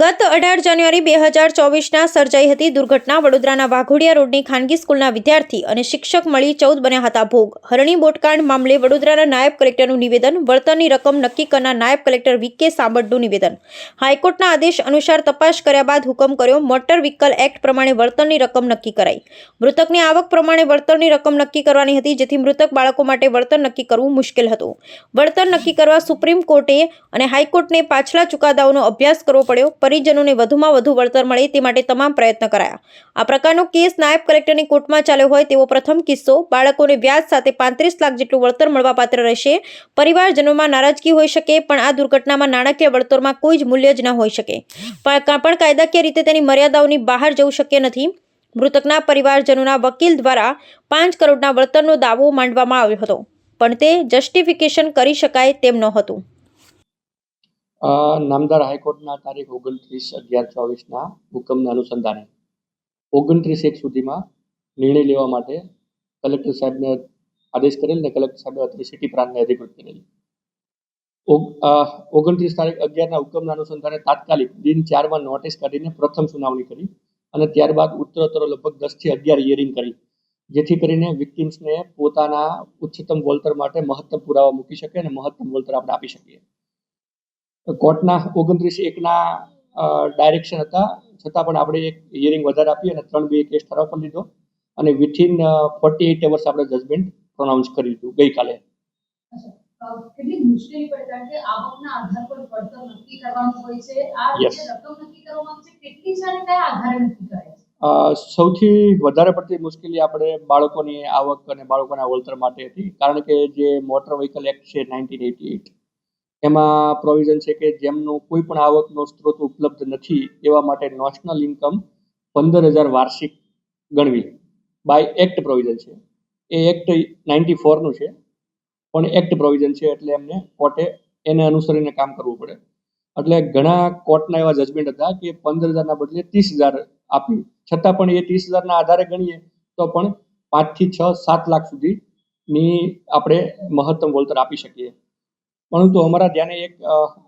ગત અઢાર જાન્યુઆરી બે હજાર ચોવીસના સર્જાઈ હતી દુર્ઘટના. વડોદરાના વાઘોડિયા રોડની ખાનગી સ્કૂલના વિદ્યાર્થી અને શિક્ષક મળી ચૌદ બન્યા હતા ભોગ. હરણી બોટકાંડ મામલે વડોદરાના નાયબ કલેક્ટરનું નિવેદન, વળતરની રકમ નક્કી કરનાર નાયબ કલેક્ટર વી કે સાંબડનું નિવેદન. હાઈકોર્ટના આદેશ અનુસાર તપાસ કર્યા બાદ હુકમ કર્યો, મોટર વ્હીકલ એક્ટ પ્રમાણે વળતરની રકમ નક્કી કરાઈ. મૃતકની આવક પ્રમાણે વળતરની રકમ નક્કી કરવાની હતી, જેથી મૃતક બાળકો માટે વળતર નક્કી કરવું મુશ્કેલ હતું. વળતર નક્કી કરવા સુપ્રીમ કોર્ટે અને હાઈકોર્ટને પાછલા ચુકાદાઓનો અભ્યાસ કરવો પડ્યો પરિજનોને વધુમાં વધુ વળતર મળે તે માટે તમામ પ્રયત્ન કરાયા. આ પ્રકારનો કેસ નાયબ કલેક્ટરની કોર્ટમાં ચાલ્યો હોય તેવો પ્રથમ કિસ્સો બાળકોને વ્યાજ સાથે પાંત્રીસ લાખ જેટલું વળતર મળવાપાત્ર રહેશે. પરિવારજનોમાં નારાજગી હોઈ શકે, પણ આ દુર્ઘટનામાં નાણાકીય વળતરમાં કોઈ જ મૂલ્ય જ ન હોઈ શકે. પણ કાયદાકીય રીતે તેની મર્યાદાઓની બહાર જવું શક્ય નથી. મૃતકના પરિવારજનોના વકીલ દ્વારા પાંચ કરોડના વળતરનો દાવો માંડવામાં આવ્યો હતો, પણ તે જસ્ટિફિકેશન કરી શકાય તેમ નહોતું. નામદાર હાઈકોર્ટના તારીખ ઓગણત્રીસ અગિયાર ચોવીસના હુકમના અનુસંધાને ઓગણત્રીસ એક સુધીમાં નિર્ણય લેવા માટે કલેક્ટર સાહેબને આદેશ કરેલ ને કલેક્ટર સાહેબે અત્રે સિટી પ્રાંતને અધિકૃત કરેલ. ઓગણત્રીસ તારીખ અગિયારના હુકમના અનુસંધાને તાત્કાલિક દિન ચારમાં નોટિસ કાઢીને પ્રથમ સુનાવણી કરી અને ત્યારબાદ ઉત્તરોત્તર લગભગ દસથી અગિયાર હિયરિંગ કરી, જેથી કરીને વિક્ટિમ્સને પોતાના ઉચ્ચતમ વળતર માટે મહત્તમ પુરાવા મૂકી શકે અને મહત્તમ વળતર આપણે આપી શકીએ. કોર્ટના ઓગણત્રીસ એકના ડાયરેક્શન હતા. છતાં પણ આપણે એક હિયરિંગ વધારે આપી અને ત્રણ બે કેસ ઠરાવ પર લીધો. અને વિથિન ફોર્ટી એઇટ અવર્સ આપણે જજમેન્ટ પ્રોનાઉન્સ કરી દીધું ગઈકાલે. કેટલી મુશ્કેલી પડે કે આવકના આધાર પર વળતર નક્કી કરવાનું હોય છે. આ રકમ નક્કી કરવામાં છે કેટલી છે અને કયા આધારે નક્કી કરે છે? અ, સૌથી વધારે પડતી મુશ્કેલી આપણે બાળકોની આવક અને બાળકોના વળતર માટે હતી. કારણ કે જે મોટર વ્હીકલ એક્ટ છે નાઇન્ટીન એટી એટ એમાં પ્રોવિઝન છે કે જેમનો કોઈ પણ આવકનો સ્ત્રોત ઉપલબ્ધ નથી, એવા માટે નેશનલ ઇન્કમ પંદર હજાર વાર્ષિક ગણવી બાય એક્ટ પ્રોવિઝન છે. એ એક્ટ નાઇન્ટી ફોરનું છે. પણ એક્ટ પ્રોવિઝન છે એટલે એમને કોર્ટે એને અનુસરીને કામ કરવું પડે. એટલે ઘણા કોર્ટના એવા જજમેન્ટ હતા કે પંદર હજારના બદલે ત્રીસ હજાર આપી. છતાં પણ એ ત્રીસ હજારના આધારે ગણીએ તો પણ પાંચથી છ, સાત લાખ સુધીની આપણે મહત્તમ વળતર આપી શકીએ. પરંતુ અમારા ધ્યાને એક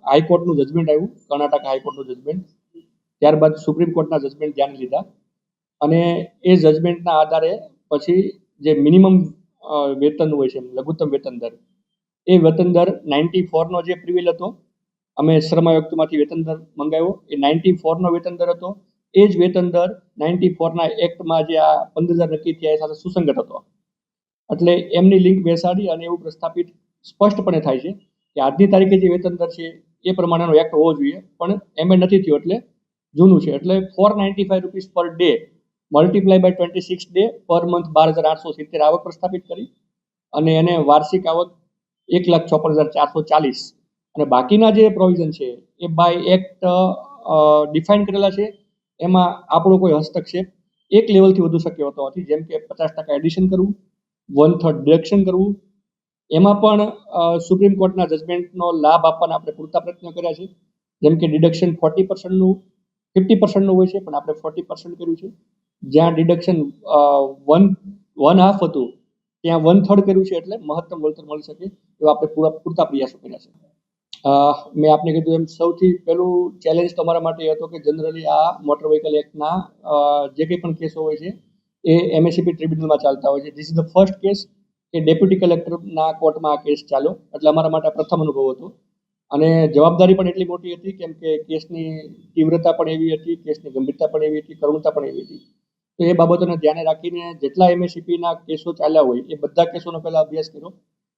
હાઈકોર્ટનું જજમેન્ટ આવ્યું, કર્ણાટક હાઈકોર્ટનું જજમેન્ટ ત્યારબાદ સુપ્રીમ કોર્ટના જજમેન્ટ ધ્યાને લીધા. અને એ જજમેન્ટના આધારે પછી જે મિનિમમ વેતન હોય છે, લઘુત્તમ વેતન દર, એ વેતન દર નાઇન્ટી ફોરનો જે પ્રિવિલ હતો, અમે શ્રમ આયુક્તમાંથી વેતન દર મંગાવ્યો, એ નાઇન્ટી ફોરનો વેતન દર હતો. એ જ વેતન દર નાઇન્ટી ફોરના એક્ટમાં જે આ પંદર હજાર નક્કી થયા, એ સાથે સુસંગત હતો. એટલે એમની લિંક બેસાડી અને એવું પ્રસ્થાપિત સ્પષ્ટપણે થાય છે. કે આજની તારીખે જે વેતન દર છે, એ પ્રમાણેનો એક્ટ હોવો જોઈએ. પણ એમ નથી થયો એટલે જૂનું છે. એટલે four ninety five rupees per day multiply by twenty six day per month બાર હજાર આઠસો સિત્તેર આવક પ્રસ્થાપિત કરી અને એને વાર્ષિક આવક એક લાખ ચોપન હજાર ચારસો ચાલીસ. અને બાકીના જે પ્રોવિઝન છે, એ બાય એક્ટ ડિફાઇન કરેલા છે. એમાં આપણો કોઈ હસ્તક્ષેપ એક લેવલથી વધુ શક્ય હોતો નથી. જેમ કે પચાસ ટકા એડિશન કરવું વન થર્ડ ડિડક્શન કરવું એમાં પણ સુપ્રીમ કોર્ટના જજમેન્ટનો લાભ આપવાના આપણે પૂરતા પ્રયત્નો કર્યા છે. જેમ કે ડિડક્શન ફોર્ટી પર્સન્ટનું ફિફ્ટી પર્સન્ટનું હોય છે, પણ આપણે ફોર્ટી પર્સન્ટ કર્યું છે. જ્યાં ડિડક્શન વન વન હાફ હતું, ત્યાં વન થર્ડ કર્યું છે એટલે મહત્તમ વળતર મળી શકે એવા આપણે પૂરા, પૂરતા પ્રયાસો કર્યા છે. મેં આપને કીધું એમ સૌથી પહેલું ચેલેન્જ તમારા માટે એ હતો કે જનરલી આ મોટર વ્હીકલ એક્ટના જે કંઈ પણ કેસો હોય છે, એ એમએસસીપી ટ્રિબ્યુનલમાં ચાલતા હોય છે. This is the first case કે ડેપ્યુટી કલેક્ટરના કોર્ટમાં આ કેસ ચાલ્યો. એટલે અમારા માટે પ્રથમ અનુભવ હતો. અને જવાબદારી પણ એટલી મોટી હતી કેમ કે કેસની તીવ્રતા પણ એવી હતી, કેસની ગંભીરતા પણ એવી હતી, કરુણતા પણ એવી હતી. તો એ બાબતોને ધ્યાને રાખીને જેટલા એમએસસીપીના કેસો ચાલ્યા હોય, એ બધા કેસોનો પહેલા અભ્યાસ કર્યો.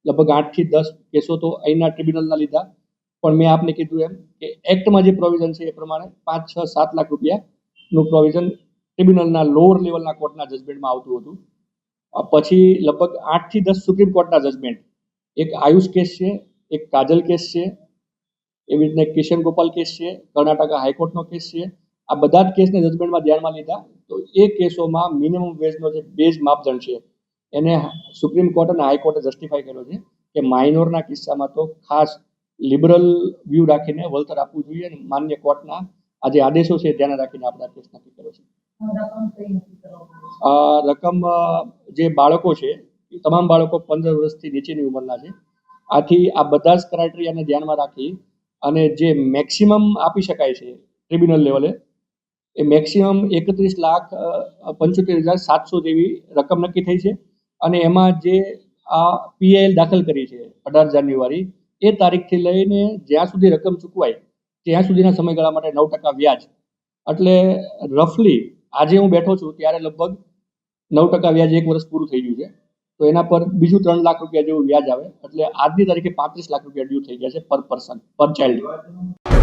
લગભગ આઠથી દસ કેસો તો અહીંના ટ્રિબ્યુનલના લીધા. પણ મેં આપને કીધું એમ કે એક્ટમાં જે પ્રોવિઝન છે એ પ્રમાણે પાંચ, છ, સાત લાખ રૂપિયાનું પ્રોવિઝન ટ્રિબ્યુનલના લોઅર લેવલના કોર્ટના જજમેન્ટમાં આવતું હતું. પછી લગભગ આઠથી દસ સુપ્રીમ કોર્ટના જજમેન્ટ. એક આયુષ કેસ છે, એક કાજલ કેસ છે, એવી રીતના કિશન ગોપાલ કેસ છે, કર્ણાટક હાઈકોર્ટનો કેસ છે. આ બધા જ કેસને જજમેન્ટમાં ધ્યાનમાં લીધા. તો એ કેસોમાં મિનિમમ વેજનો જે બેઝ માપદંડ છે, એને સુપ્રીમ કોર્ટ અને હાઈકોર્ટે જસ્ટિફાઈ કર્યો છે કે માઇનોરના કિસ્સામાં તો ખાસ લિબરલ વ્યૂ રાખીને વળતર આપવું જોઈએ અને માન્ય કોર્ટના આ જે આદેશો છે ધ્યાને રાખીને આપણે આ કેસ નક્કી કર્યો છે. આ રકમ જે બાળકો છે, એ તમામ બાળકો પંદર વર્ષથી નીચેની ઉંમરના છે. આથી આ બધા જ ક્રાઇટેરિયાને ધ્યાનમાં રાખી અને જે મેક્સિમમ આપી શકાય છે ટ્રિબ્યુનલ લેવલે, એ મેક્સિમમ એકત્રીસ લાખ પંચોતેર હજાર સાતસો જેવી રકમ નક્કી થઈ છે. અને એમાં જે આ પીઆઈએલ દાખલ કરી છે અઢાર જાન્યુઆરી, એ તારીખથી લઈને જ્યાં સુધી રકમ ચૂકવાય, ત્યાં સુધીના સમયગાળા માટે નવ ટકા વ્યાજ. એટલે રફલી આજે હું બેઠો છું ત્યારે લગભગ નવ ટકા વ્યાજ એક વર્ષ પૂરું થઈ ગયું છે. તો એના પર બીજું ત્રણ લાખ રૂપિયા જેવું વ્યાજ આવે. એટલે આજની તારીખે પાંત્રીસ લાખ રૂપિયા ડ્યુ થઈ ગયા છે પર પર્સન પર ચાઇલ્ડ